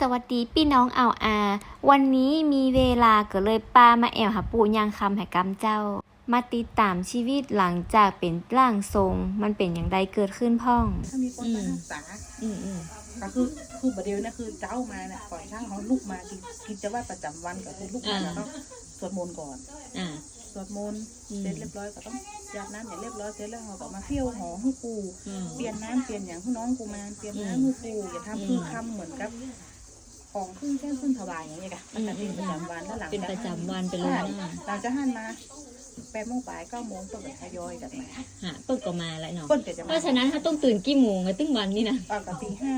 สวัสดีพี่น้องอ่าวอา วันนี้มีเวลาก็เลยปามาแอวหาปู่ยางคำให้กำเจ้า มาติดตามชีวิตหลังจากเป็นร่างทรง มันเป็นอย่างไรเกิดขึ้นพ่อง ถ้ามีคนมารักษาอืมอืมก็คือคือประเดี๋ยวนะคือเจ้ามาเนี่ยปล่อยช่างเขาลูกมากินกินจะวัตรประจำวันก็คือลูกมาแล้วก็สวดมนต์ก่อน อ่า สวดมนต์อืม เสร็จเรียบร้อยก็ต้องยาดน้ำอย่างเรียบร้อยเสร็จแล้วเราก็มาเที่ยวหอให้ปูอืม เปลี่ยนน้ำเปลี่ยนอย่างให้น้องกูมาเปลี่ยนน้ำให้ปูอย่าทำคือคำเหมือนกับ ของขึ้นแค่ขึ้นถวายอย่างเงี้ยค่ะมันจะเป็นประจำวันแล้วหลังเป็นจากประจำวันไปเลยใช่นะหลังจากหันมาแปดโมงบ่ายเก้าโมงเปิดทยอยกันมาฮะเปิ้ลก็มาแล้วเนาะเปิ้ลก็จะเพมาราะฉะนั้นถ้าต้องตื่นกี่โมงอะตึ้งวันนี่นะตอนกับตีห้า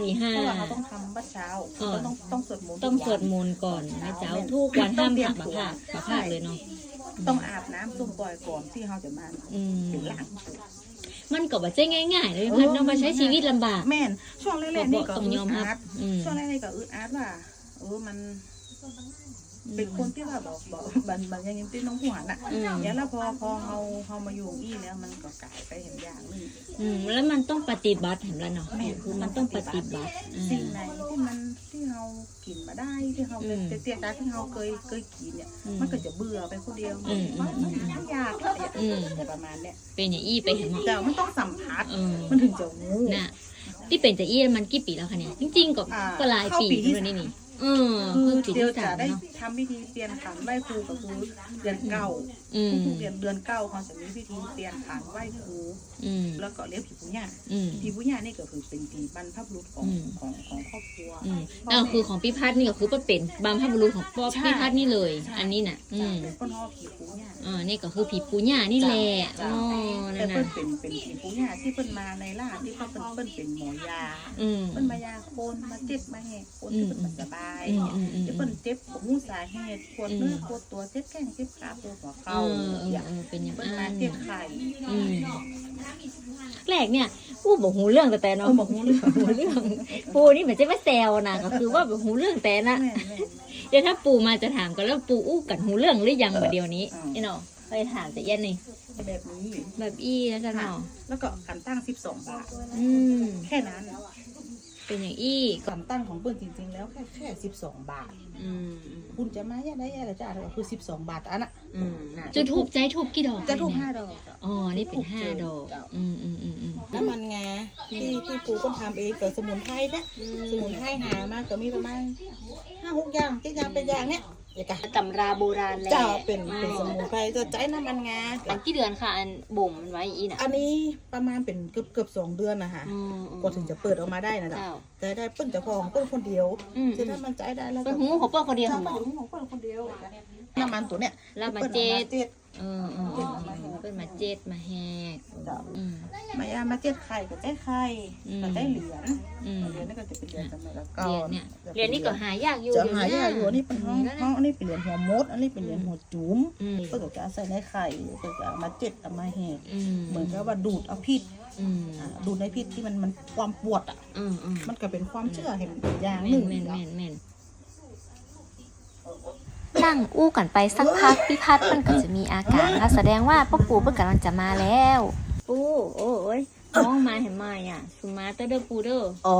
ตีห้าเพราะว่าเขาต้องทำบัดเช้าเออก็ต้องต้องสวดมนต์ต้องทุกสวดมนต์ก่อนนะเจ้าทุกวันห้ามผักบะพาดบะพาดเลยเนาะต้องอาบน้ำส้มปล่อยก่อนที่เขาจะมาอืมถึงหลัง มันก็บ่ใช่ง่ายๆเลยพัดเนาะมาใช้ชีวิตลำบาก แม่นช่วงแรกๆนี่ก็ต้องอึยอดมรับอัดอืมช่วงแรกๆก็อึดอัดว่าเออมัน เป็นคนที่ว่าบอกบอกบันบันยังยังที่น้องหัวน่ะอืมแล้วแล้วพอพอเขาเขามาอยู่อีแล้วมันก็กลายไปเห็นอย่างหนึงอืมแล้วมันต้องปฏิบัติเห็นแล้วเนาะคือมันต้องปฏิบัติอ่าสิ่งไหนที่มันที่เรากินมาได้ที่เราเป็นอืมเตี้ยๆตาที่เราเคยเคยกินเนี่ยอืมมันก็จะเบื่อไปคนเดียวอืมอืมอืมไม่อยากอะไรอย่างอืมเงี้ยประมาณเนี้ยเป็นอย่างอี้ไปเห็นหมอแต่มันต้องสัมผัสเออมันถึงจะงูน่ะที่เป็นจะอี้มันกี่ปีแล้วคะเนี่ยจริงๆก็อ่าก็หลายปีเข้าปีที่แล้วนี่นี่เออคือปีเดียวที่จะสามได้เนาะทำพิธีเปลี่ยนขันไหว้ครูก็คือเดือนเก้าอืมทุกๆเดือนเดือนเก้าเขาจะมีพิธีเปลี่ยนขันไหว้ครูอืมแล้วก็เรียกผีปุญญาอืม ผีปุญญานี่ก็คือเป็นผีบรรพบุรุษของอืม ของของครอบครัวอืมนั่นก็คือของพี่พัดนี่ก็คือเป็นบางพบุรุษของป๊อปใช่พี่พัดนี่เลยใช่อันนี้น่ะ อืมเป็นคนฮอผีปุญญาอ่านี่ก็คือผีปูญ่านี่แหละอ๋อแต่นั่นเพิ่น่ะนเป็นเป็นผีปุญญาที่เพิ่นมาในล่าที่เขาเป็นเพิ่นเป็นหมอยาอืม เพิ่นมายาคนมาเจ็บมาแหกคนที่เพิ่นบ่สบายอืมอืมอืมที่เพิ่นเจ็บของหูสาเหตุปวดเนื้อปวดตัวเจ็บแข้งเจ็บขาปวดหัวเอเข่าอเอออย่างเออเป็นอย่างเพิ่นนั้มานเจ็บไข้อืมแรกเนี่ยปูบอกหูเรื่องแต่แต่เนาะเออบอกหูเรื่องหูเรื่องปูนี่เหมือนจะมาแซวนะก็คือว่าแบบหูเรื่องแต่นะ แม่แม่ เดี๋ยวถ้าปูมาจะถามกันแล้วปูอู้กันหูเรื่องหรือยังแบบเดียวนี้อืมนี่เนาะไปถามแต่เย็นนี่แบบนี้ แบบอี้แล้วกันเนาะแล้วก็การตั้ง12บาท อืม แค่นั้น เป็นอย่างอี้ก็การตั้งของเปิ้นจริง ๆ แล้วแค่แค่12บาท อืมคุณจะมาแย่ได้แย่ละจ้าก็คือ12บาทอันน่ะอืมจะทุบใจทุบกี่ดอกจะถูกเนี่ยห้าดอกจ้ะอ๋อ นี่เป็นห้าดอก อืมอืมอืมอืมน้ำมันงาที่ที่ปูก็ทำเองกับสมุนไพรเนี่ยสมุนไพรหามาก็มีประมาณห้าหกอย่างเจ็ดอย่างเป็นอย่างเนี่ย อย่างกะตำราโบราณแหละเจ้าเป็นเป็นสมุนไพรจะใจน้ำมันงาหลังกี่เดือนค่ะ อันบ่มมันไว้อีน่ะอันนี้ประมาณเป็นเกือบเกือบสองเดือนนะคะอืมอืมกว่าถึงจะเปิดออกมาได้นะจ๊ะเจ้าแต่ได้เปิ้นเจะพองเปิ้นคนเดียวอืมจะถ้ามันใจได้แล้วเป็ก็นหูของเปิ้ลคนเดียวเจ้าของหมอเป็นของเปิ้นคนเดียวน้ำมันตัวเนี้ยแล้วมาปิ้นเจ็อาดเจ็ดเออเออ เออเออเปิ้ลมาเจ็ดมาแหกอืม มายามาเจ็ดไข่กับได้ไข่อืมกับได้เหรียญอืม เหรียญนี่ก็จะเป็นเหรียญสมัยละเหรียญเนี่ย เหรียญนี่ก็หายากอยู่จะเดี๋วหายากอยู่อันนี้เป็นห้องแล้วห้องอันนี้เป็นเหรียญหัวมด อันนี้เป็นเหรียญหัวจุ๋มอืมเพื่อจะใส่ในไข่เพื่อจะเอามาเจ็ดเอามาแหกอืมเหมือนกับว่าดูดเอาพิษอืมอ่าดูดในพิษที่มันมันความปวดอะ อืมอืมมันก็เป็นความเชื่อเห็นอย่างหแม่นึ่นงแม่นแม่นแม่น นั่งอู้กันไปสักพักพี่พัดมันก็จะมีอาการค่ะแสดงว่าพ่อปู่เพิ่นกำลังจะมาแล้วปูโอ้ยน้องมาเห็นไหมอะสุมาเตอร์เดอร์ปูเดอร์อ๋อ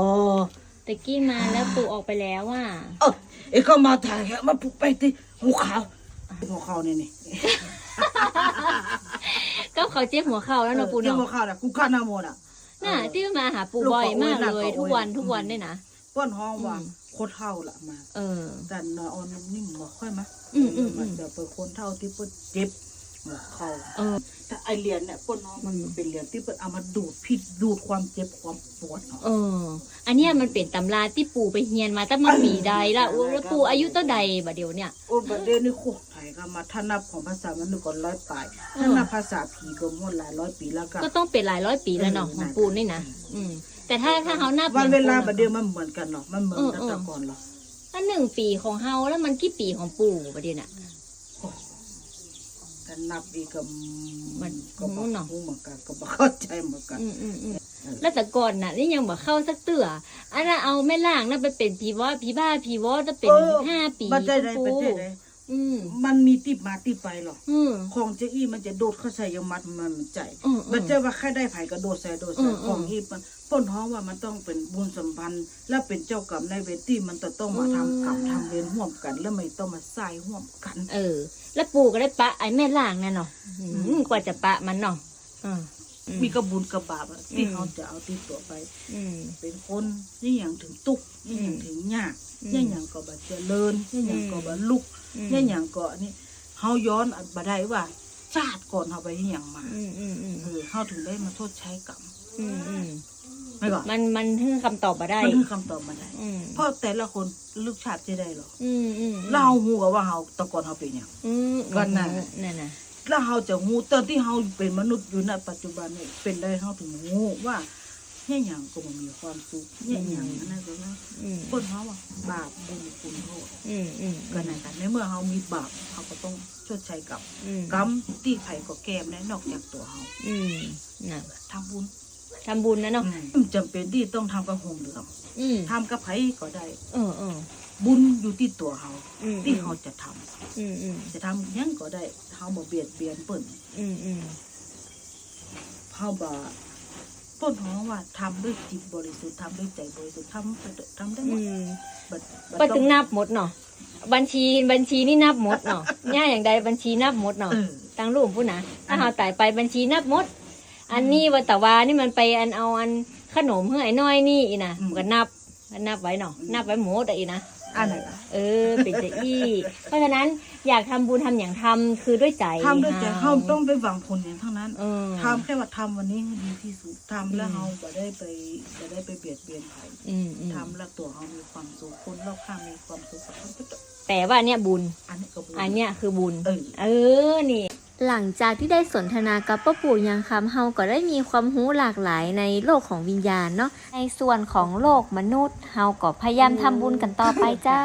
ตะกี้มาแล้วปูออกไปแล้วอะเออเอ็ก็มาถ่ายมาปุกไปที่หัวขาวหัวขาวเนี่ยนี่ก็เขาเจ็บหัวเข่าแล้วเนอะปูที่เนาะหัวขาวน่ะกูฆ่าหน้าโมน่ะน่ะที่มาหาปูบ่อยมากเลยทุกวันทุกวันด้วยนะ ก้นห้องว่าอืมโคตรเท่าละมาเออแต่นอนนิ่มๆบ่ค่อยมาอืมอืมอืมนจะเป็นคนเท่าที่เปิ้นเจ็บหัวเข่าเออแต่ไอเหรียญเนี่ยเปิ้นน้องมันเป็นเหรียญที่เปิ้นเอามาดูดพิษดูดความเจ็บความปวดเนาะเออ อันเนี้ยมันเป็นตำราที่ปูไปเฮียนมาตั้งมาปีใดละโอ้แล้วปูอายุเท่าใดบัดเดี๋ยวเนี่ยโอ้ประเด็นนี่โคตรไทยก็มาถ้านับของภาษามนุษย์ก็ร้อยปลายถ้านับภาษาผีก็หมดหลายร้อยปีแล้วก็ก็ต้องเป็นหลายร้อยปีแล้วเนาะเออของปูนี่นะอืม แต่ถ้าถ้าเขานับวันเวลาอย่งปูประน่ะเดี๋ยวมันเหมือนกันเนาะมันเหมือนเออตั้งเออแต่ก่อนเหรอถ้าหนึ่งปีของเฮาแล้วมันกี่ปีของปูบัดเดี๋ยวน่ะแต่นับอีกก็มันก็บหูเนาะรู้เหมือนกันก็บ่เข้าใจเหมือนกันอืมอืมอืมแล้วแต่ก่อนน่ะนี่ยังบอกเข้าสักเตื่ออันนั้นเอาแม่ล่างน่ะไปเป็นผีว่าผีบ้าผีวอจะเป็นเออห้าปีบัดได้ได้ปูบัดได้ได้ อืม มันมีติบมาติบไปหรอกอืม ของเจ้าอี้มันจะโดดเข้าใส่ยังมัดมันใจ อืมอืมมันจะว่าแค่ได้ไผ่ก็โดดใส่โดดอืใส่มของอีมันป้นท้องว่ามันต้องเป็นบุญสัมพันธ์ และเป็นเจ้ากรรมในายเวรที่มันจะต้องมาทำกรรมทำเวรร่วมกัน แล้วไม่ต้องมาใส่ร่วมกัน เออ แล้วปู่ก็ได้ปะไอ้แม่ล่างนั่นเนาะอืมกว่าจะปะมันเนาะอืมอื มีกระบุญกระบาปอะที่อืมเขาจะเอาติดตัวไปอืมเป็นคนนี่อย่างถึงตุกนี่อย่างถึงยากอืมนี่อย่างก็บาเจริญนี่อย่างก็บาลุกอืมนี่อย่างก็นี่เฮาย้อนอันบาได้ว่าชาติก่อนเฮาไปที่อย่างมาอืมอืมอืมเออเฮาถึงได้มาโทษใช้กรรมอืมอืมไม่ก่อนมันมันให้คำตอบมาได้มันคือคำตอบมาได้อืมเพราะแต่ละคนลูกชาติจะได้หรอกอืมอืมเราหูกับว่าเฮาแตะก่อนเฮาเป็นหยังอืมก็น่ะนั่นน่ะ แล้วเฮาจะหูตอนที่เฮาเป็นมนุษย์อยู่ณปัจจุบันนี่เป็นได้เฮาถึงหูว่าเนี่ยหยังก็บ่มีความสุขเนี่ยหยังนั่นก็นะอืมคนเฮาว่าบาปบุญคุณโทษอืมอืมก็นั่นกันในเมื่อเฮามีบาปเฮาก็ต้องชดใช้กรรมอืมกรรมที่ไผก็แก้มได้นอกจากตัวเฮาอืมน่ะทำบุญทำบุญนะเนาะอืมจำเป็นที่ต้องทำกับหงเหลืองอืมทำกับไผก็ได้ เออเออ บุญอยู่ที่ตัวเฮาอืมที่เฮาจะทำอืมอืมจะทำหยังก็ได้เฮาบ่เบียดเบียนเปิ้นอืมอืมเฮาบ่ต้นหอมว่าทำด้วยจิตบริสุทธิ์ทำด้วยใจบริสุทธิ์ทำไปเถอะทำได้หมอืดมบัดบัดก็ต้ถึองนับหมดเนาะบัญชีบัญชีนี่นับหมดเนาะง่ายอย่างใดบัญชีนับหมดเนาะ เออ ตั้งรูปพูดนะถ้าเราตายไปบัญชีนับหมด อันนี้วัตวานี่มันไปอันเอาอันขนมเฮ้ยน้อยนี่อีนะอืมก็นับก็นับไว้เนาะนับไว้หมดอะอีนะ อันไหนล่ะเออ เป็นจะอี้เพราะฉะนั้นอยากทำบุญทำอย่างทำคือด้วยใจทำด้วยใจเฮาต้องไปหวังผลอย่างเท่านั้นเออทำแค่ว่าทำวันนี้ให้ดีที่สุดทำแล้วเฮาบ่ได้ไปบ่ได้ไปเบียดเบียนใครอืมอืมทำแล้วตัวเฮามีความสุขคนรอบข้างมีความสุขกับคนก็จบแต่ว่าเนี่ยบุญ อันนี้ก็บุญ อันเนี้ยคือบุญ เออ เออ นี่ หลังจากที่ได้สนทนากับป้าปู่ยังคำเฮาก็ได้มีความรู้หลากหลายในโลกของวิญญาณเนาะในส่วนของโลกมนุษย์เฮาก็พยายามทำบุญกันต่อไปเจ้า